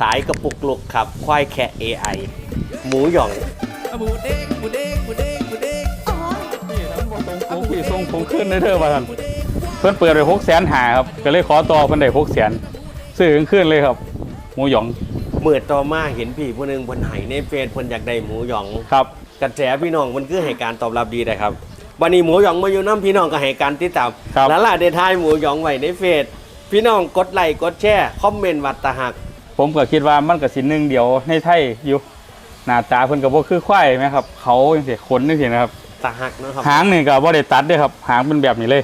สายกระปุกลุกครับ ควายแคะ AI หมูหยอง หมูเด้งหมูเด้งหมูเด้งหมูเด้งนี่ทั้งหมดตรงโค้งที่ทรงผมขึ้นได้เท่ามาท่านเพิ่อนเปิดไปหกแสนหาครับ ก็เลยขอต่อเพิ่อนได้หกแสนซื้อขึ้นเลยครับ หมูหยองเมื่อต่อมาเห็นพี่ผู้หนึ่งเพิ่นไห้ในเฟซเพิ่นอยากได้หมูหยองครับกระแสพี่น้องมันคือให้การตอบรับดีนะครับวันนี้หมูหยองมาอยู่น้ำพี่น้องก็ให้การติดตามแล้วล่ะได้ทายหมูหยองไว้ในเฟซพี่น้องกดไลค์กดแชร์คอมเมนต์วัดตะหัก ผมก็คิดว่ามันก็สิหนึ่งเดียวในไทยอยู่หน้าตาเพิ่นก็บ่คือควายไหมครับ เขาจังซี่ขนจังซี่นะครับตะหักเนาะครับ หางนี่ก็บ่ได้ตัดเด้อครับ หางเป็นแบบนี้เลย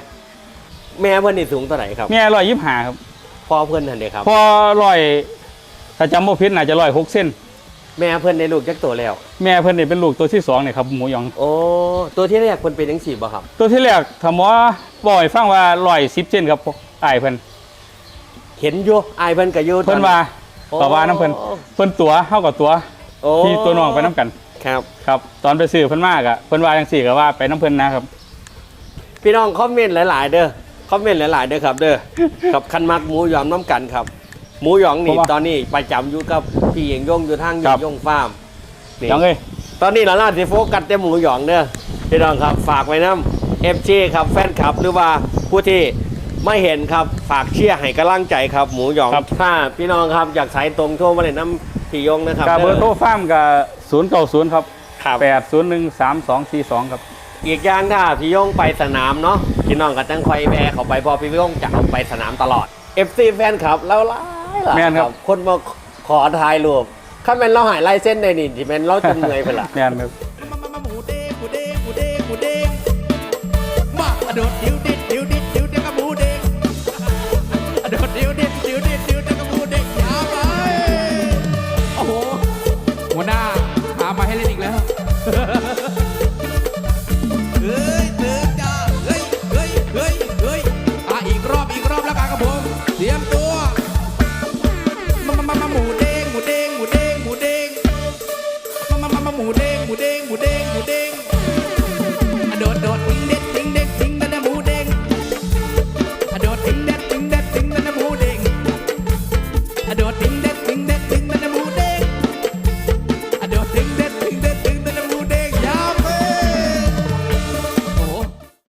แม่เพิ่นนี่สูงเท่าไหร่ครับ แม่125ครับพ่อเพิ่นทันเด้ครับ พอร้อยถ้าจำบ่ผิดน่าจะ106เส้น แม่เพิ่นได้ลูกจักตัวแล้ว แม่เพิ่นนี่เป็นลูกตัวที่สองนี่ครับหมูหยอง โอ้ตัวที่แรกเพิ่นเป็นจังซี่บ่ครับ ตัวที่แรกถ้าหมอบอกให้ฟังว่า110เส้นครับอ้ายเพิ่นเห็นอยู่อายเพิ่นก็อยู่เพิ่นว่าโอ้ ก็ว่าน้ำเพิ่นเพิ่นตัวเฮากับตัวโอ้ที่ตัวน้องไปน้ำกันครับครับ ตอนไปซื้อเพิ่นมากอะเพิ่นว่าจังซี่ก็ว่าไปน้ำเพิ่นนะครับ พี่น้องคอมเมนต์หลาย ๆ เด้อคอมเมนต์หลาย ๆ เด้อครับ เด้อกับคันมักหมูหยองน้ำกันครับ หมูหยองนี่เพราะว่าตอนนี้ประจำอยู่กับพี่เองยงอยู่ทางครับยงฟาร์มนี่จังเอ้ยตอนนี้เราล่าสิโฟกัสแต่หมูหยองเด้อพี่น้องครับฝากไว้น้ำเอฟซีครับแฟนคลับหรือว่าผู้ที่ ไม่เห็นครับฝากเชียร์ให้กำลังใจครับ หมูหยองถ้าพี่น้องครับอยากสายตรงโทรมาเลยน้ำพี่ยงนะครับกาเบอร์โทรด้ฟาร์มกับ090ครับครับ8013242ครับ อีกอย่างถ้าพี่โยงไปสนามเนาะพี่น้องก็จังคอยแบกเขาไปเพอพี่โยงจะเอาไปสนามตลอด FC แฟนคลับแล้วหลายหลายแม่นครับ คนมาขอถ่ายรูปถ้าเป็นเราหายลายเส้นในนี่ที่เป็นเราจะเมื่อยไปละแม่นครับ มามาหมูเด้งหมูเด้งหมูเด้งหมูเด้งมามามามาหมูเด้งหมูเด้งหมูเด้งหมูเด้งอะโดดโดดทิ้งเด็ดทิ้งเด็ดทิ้งนั่นนะหมูเด้งอะโดดทิ้งเด็ดทิ้งเด็ดทิ้งนั่นนะหมูเด้งอะโดดทิ้งเ